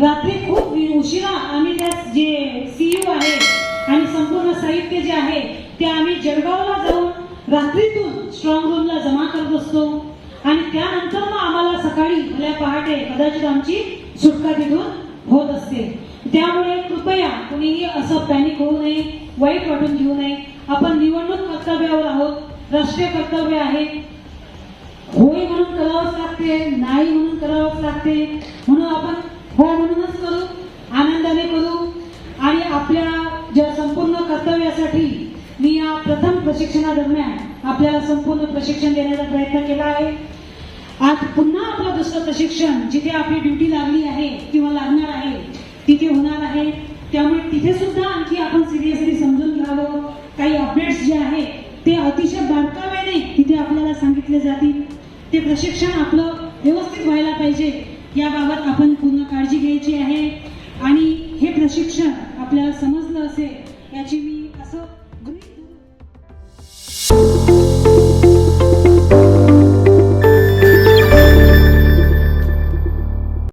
रात्री खूप उशिरा आम्ही त्या जे सीयू आहे आणि संपूर्ण साहित्य जे आहे ते आम्ही जळगावला जाऊन रात्रीतून स्ट्रॉंग रूमला जमा करत असतो आणि त्यानंतर मग आम्हाला सकाळी भल्या पहाटे कदाचित आमची सुटका तिथून होत असते. त्यामुळे कृपया कुणीही असं पॅनिक होऊ नये वाईट वाटून घेऊ नये. आपण निवडणूक कर्तव्यावर आहोत राष्ट्रीय कर्तव्य आहे. होय म्हणून करावंच लागते नाही म्हणून करावंच लागते. म्हणून आपण हो म्हणूनच करू आनंदाने करू. आणि आपल्या ज्या संपूर्ण कर्तव्यासाठी मी या प्रथम प्रशिक्षणादरम्यान आपल्याला संपूर्ण प्रशिक्षण देण्याचा प्रयत्न केला आहे. आज पुन्हा आपलं दुसरं प्रशिक्षण जिथे आपली ड्युटी लागली आहे किंवा लागणार आहे तिथे होणार आहे. त्यामुळे तिथे सुद्धा आणखी आपण सिरियसली समजून घ्यावं. काही अपडेट्स जे आहे ते अतिशय बारकाव्याने तिथे आपल्याला सांगितले जातील. ते प्रशिक्षण आपलं व्यवस्थित व्हायला पाहिजे. याबाबत आपण पूर्ण काळजी घ्यायची आहे. आणि हे प्रशिक्षण आपल्याला समजलं असेल याची मी असं गृहित